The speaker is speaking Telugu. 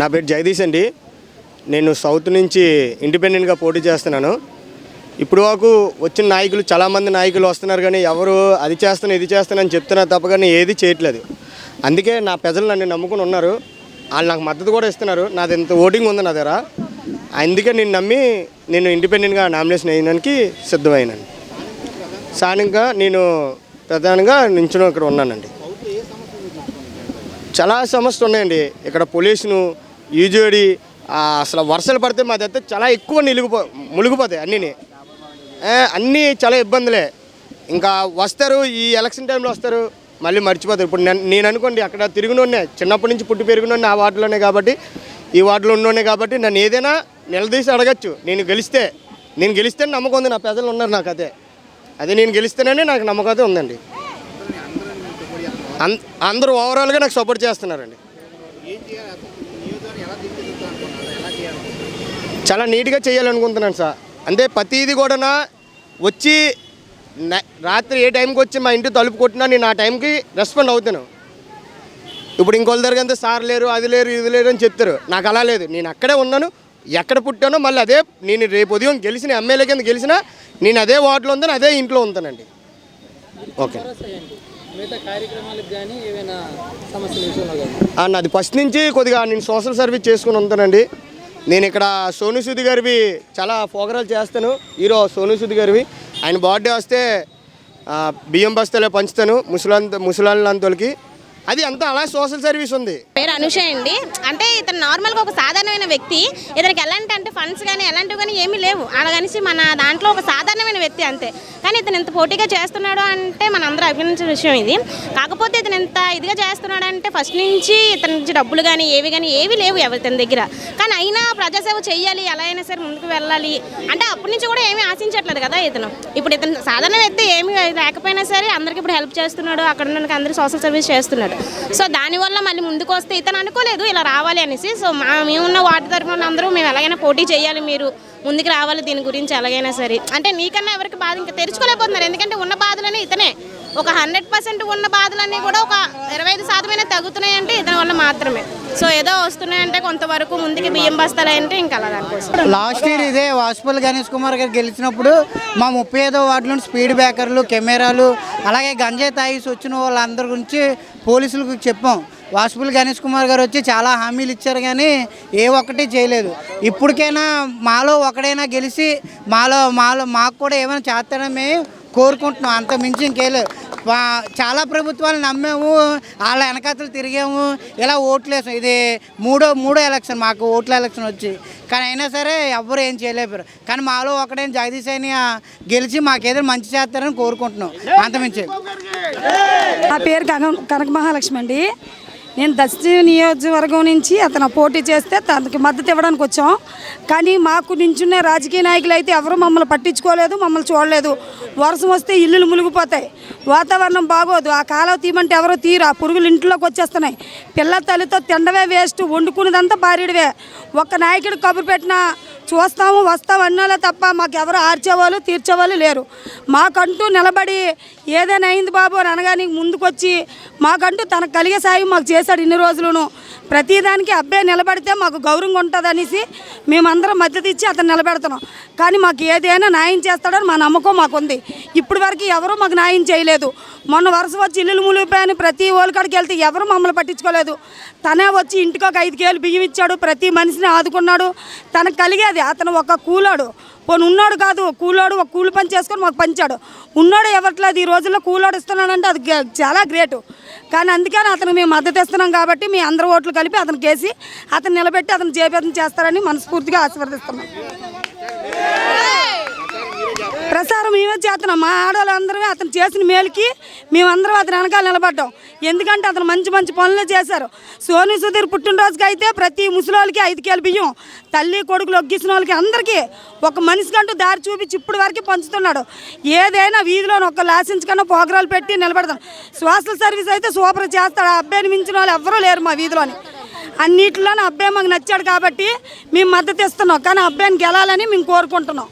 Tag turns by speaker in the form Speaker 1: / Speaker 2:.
Speaker 1: నా పేరు జగదీష్ అండి. నేను సౌత్ నుంచి ఇండిపెండెంట్గా పోటీ చేస్తున్నాను. ఇప్పుడు వరకు వచ్చిన నాయకులు చాలామంది నాయకులు వస్తున్నారు కానీ ఎవరు అది చేస్తాను ఇది చేస్తాను అని చెప్తున్నారు తప్ప కానీ ఏది చేయట్లేదు. అందుకే నా ప్రజలు నన్ను నమ్ముకుని ఉన్నారు. వాళ్ళు నాకు మద్దతు కూడా ఇస్తున్నారు. నాది ఎంత ఓటింగ్ ఉంది నా దగ్గర. అందుకే నేను నమ్మి నేను ఇండిపెండెంట్గా నామినేషన్ వేయడానికి సిద్ధమైనాను సానంగా నేను ప్రధానంగా నించుని ఇక్కడ ఉన్నానండి. చాలా సమస్యలు ఉన్నాయండి. ఇక్కడ పొల్యూషను ఈజోడి అసలు వర్షాలు పడితే మా దగ్గర చాలా ఎక్కువ నిలిగిపో మునిగిపోతాయి అన్నీ అన్నీ చాలా ఇబ్బందులే. ఇంకా వస్తారు ఈ ఎలక్షన్ టైంలో వస్తారు మళ్ళీ మర్చిపోతారు. ఇప్పుడు నేను నేను అనుకోండి అక్కడ తిరుగునోనే చిన్నప్పటి నుంచి పుట్టి పెరిగినోనే ఆ వార్డులోనే కాబట్టి ఈ వార్డులో ఉన్నోనే కాబట్టి నన్ను ఏదైనా నిలదీసి అడగచ్చు. నేను గెలిస్తే నేను గెలిస్తే నమ్మకం ఉంది నా ప్రజలు ఉన్నారు నాకు అదే. అదే నేను గెలిస్తేనే నాకు నమ్మకం అయితే ఉందండి. అన్- అందరూ ఓవరాల్గా నాకు సపోర్ట్ చేస్తున్నారండి. చాలా నీట్గా చేయాలనుకుంటున్నాను సార్. అంటే ప్రతిదీ కూడా వచ్చి రాత్రి ఏ టైంకి వచ్చి మా ఇంటి తలుపు కొట్టినా నేను ఆ టైంకి రెస్పాండ్ అవుతాను. ఇప్పుడు ఇంకోళ్ళ దగ్గర అంతా సార్ లేరు అది లేరు ఇది లేరు అని చెప్తారు. నాకు అలా లేదు. నేను అక్కడే ఉన్నాను. ఎక్కడ పుట్టానో మళ్ళీ అదే నేను రేపు ఉదయం గెలిచిన ఎమ్మెల్యే కింద గెలిచినా నేను అదే వార్డులో ఉంటాను అదే ఇంట్లో ఉంటానండి. ఓకే.
Speaker 2: చేయండి
Speaker 1: నాది ఫస్ట్ నుంచి కొద్దిగా నేను సోషల్ సర్వీస్ చేసుకుని ఉంటానండి. నేను ఇక్కడ సోనుసూద్ గారివి చాలా పోగరాలు చేస్తాను. హీరో సోను గారివి. ఆయన బర్త్డే వస్తే బియ్యం బస్తాలో పంచుతాను ముసలాంత ముసలాంతోళ్ళకి అది అంతా అలా సోషల్ సర్వీస్ ఉంది.
Speaker 3: పేరు అనుష అండి. అంటే ఇతను నార్మల్గా ఒక సాధారణమైన వ్యక్తి. ఇతనికి ఎలాంటి అంటే ఫండ్స్ కానీ ఎలాంటివి కానీ ఏమీ లేవు. అలాగనిసి మన దాంట్లో ఒక సాధారణమైన వ్యక్తి అంతే. కానీ ఇతను ఎంత పోటీగా చేస్తున్నాడు అంటే మన అందరూ అభినందించిన విషయం ఇది. కాకపోతే ఇతను ఎంత ఇదిగా చేస్తున్నాడు అంటే ఫస్ట్ నుంచి ఇతని నుంచి డబ్బులు కానీ ఏవి కానీ ఏవి లేవు ఇతని దగ్గర. కానీ అయినా ప్రజాసేవ చేయాలి ఎలా అయినా సరే ముందుకు వెళ్ళాలి. అంటే అప్పటి నుంచి కూడా ఏమీ ఆశించట్లేదు కదా ఇతను. ఇప్పుడు ఇతను సాధారణ వ్యక్తి ఏమీ లేకపోయినా సరే అందరికి ఇప్పుడు హెల్ప్ చేస్తున్నాడు. అక్కడ ఉన్న అందరూ సోషల్ సర్వీస్ అనమాట సో దానివల్ల మళ్ళీ ముందుకు వస్తే ఇతను అనుకోలేదు ఇలా రావాలి అనేసి. సో మా మేమున్న వాటి తరఫున అందరూ మేము ఎలాగైనా పోటీ చేయాలి మీరు ముందుకు రావాలి దీని గురించి ఎలాగైనా సరే. అంటే నీకన్నా ఎవరికి బాధ ఇంకా తెరుచుకోలేకపోతున్నారు. ఎందుకంటే ఉన్న బాధలనే ఇతనే. ఒక హండ్రెడ్ పర్సెంట్ ఉన్న బాధలన్నీ కూడా ఒక ఇరవై ఐదు శాతమైన తగ్గుతున్నాయంటే ఇతని వల్ల మాత్రమే. సో ఏదో వస్తున్నాయంటే కొంతవరకు ముందుకి బియ్యం బస్తాలు అంటే ఇంకా అలా దానికోసం.
Speaker 4: లాస్ట్ ఇయర్ ఇదే వాసుపల్లి గణేష్ కుమార్ గారు గెలిచినప్పుడు మా ముప్పై ఐదో వార్డులో స్పీడ్ బ్రేకర్లు కెమెరాలు అలాగే గంజాయి తాగిసి వచ్చిన వాళ్ళందరి గురించి పోలీసులకు చెప్పాం. వాసుపల్లి గణేష్ కుమార్ గారు వచ్చి చాలా హామీలు ఇచ్చారు కానీ ఏ ఒక్కటి చేయలేదు. ఇప్పటికైనా మాలో ఒకడైనా గెలిచి మాలో మాలో మాకు కూడా ఏమైనా చేస్తాడని కోరుకుంటున్నాం. అంత మించి ఇంకేలేదు చాలా ప్రభుత్వాలు నమ్మాము వాళ్ళ వెనకాతలు తిరిగాము ఇలా ఓట్లు వేసాం. ఇది మూడో మూడో ఎలక్షన్ మాకు ఓట్ల ఎలక్షన్ వచ్చి. కానీ అయినా సరే ఎవ్వరు ఏం చేయలేపారు కానీ మాలో ఒకడేం జగదీశ్ గెలిచి మాకేదో మంచి చేస్తారని కోరుకుంటున్నాం. అంతమించి.
Speaker 5: నా పేరు కనక మహాలక్ష్మి అండి. నేను దక్షిణ నియోజకవర్గం నుంచి అతను పోటీ చేస్తే తనకి మద్దతు ఇవ్వడానికి వచ్చాం. కానీ మాకు నించున్న రాజకీయ నాయకులు అయితే ఎవరు మమ్మల్ని పట్టించుకోలేదు మమ్మల్ని చూడలేదు. వర్షం వస్తే ఇల్లులు మునిగిపోతాయి. వాతావరణం బాగోదు. ఆ కాలువ తీయమంటే ఎవరో తీరు ఆ పురుగులు ఇంట్లోకి వచ్చేస్తున్నాయి. పిల్ల తల్లితో తిండవే వేస్ట్. వండుకునేదంతా భార్యడివే ఒక్క నాయకుడు కబురు పెట్టినా చూస్తాము వస్తాము అన్నోలే తప్ప మాకు ఎవరు ఆర్చేవాళ్ళు తీర్చేవాళ్ళు లేరు. మాకంటూ నిలబడి ఏదైనా అయింది బాబు అని అనగానే ముందుకొచ్చి మాకంటూ తనకు కలిగే సాయం మాకు చేశాడు ఇన్ని రోజులను. ప్రతిదానికి అబ్బాయి నిలబడితే మాకు గౌరవంగా ఉంటుంది అనేసి మేమందరం మద్దతు ఇచ్చి అతను నిలబెడుతున్నాం. కానీ మాకు ఏదైనా న్యాయం చేస్తాడని మా నమ్మకం మాకుంది. ఇప్పటి వరకు ఎవరూ మాకు న్యాయం చేయలేదు. మొన్న వరుస వచ్చి ఇల్లులు మునిగిపోయాని ప్రతి ఓలికాడికి వెళ్తే ఎవరు మమ్మల్ని పట్టించుకోలేదు. తనే వచ్చి ఇంటికి ఒక ఐదు కేలు బియ్యం ఇచ్చాడు. ప్రతి మనిషిని ఆదుకున్నాడు. తనకు కలిగేది అతను ఒక కూలోడు. పోను ఉన్నాడు కాదు కూలోడు ఒక కూలి పని చేసుకొని మాకు పంచాడు. ఉన్నాడు ఎవట్లేదు ఈ రోజుల్లో కూలోడు ఇస్తున్నాడంటే అది చాలా గ్రేటు. కానీ అందుకని అతను మేము మద్దతు ఇస్తున్నాం కాబట్టి మీ అందరి ఓట్లు కలిపి అతను కేసి అతను నిలబెట్టి అతను జయప్రదం చేస్తారని మనస్ఫూర్తిగా ఆశీర్వదిస్తున్నాం. ప్రసారం మేమే చేస్తున్నాం. మా ఆడవాళ్ళందరమే అతను చేసిన మేలుకి మేమందరం అతను వెనకాల నిలబడ్డాం. ఎందుకంటే అతను మంచి మంచి పనులు చేశారు. సోని సుధీర్ పుట్టినరోజుకి అయితే ప్రతి ముసలోళ్ళకి ఐదు కేలు బియ్యం తల్లి కొడుకులు ఒగ్గిసిన వాళ్ళకి అందరికీ ఒక మనిషికంటూ దారి చూపించి ఇప్పుడు వరకు పంచుతున్నాడు. ఏదైనా వీధిలో ఒక లాసెన్స్ కన్నా పోగరాలు పెట్టి నిలబెడతాం. సోషల్ సర్వీస్ అయితే సూపర్ చేస్తాడు. ఆ అబ్బాయిని మించిన వాళ్ళు ఎవ్వరూ లేరు మా వీధిలోని. అన్నిటిలోనూ అబ్బాయి మాకు నచ్చాడు కాబట్టి మేము మద్దతు ఇస్తున్నాం. కానీ ఆ అబ్బాయిని గెలాలని మేము కోరుకుంటున్నాం.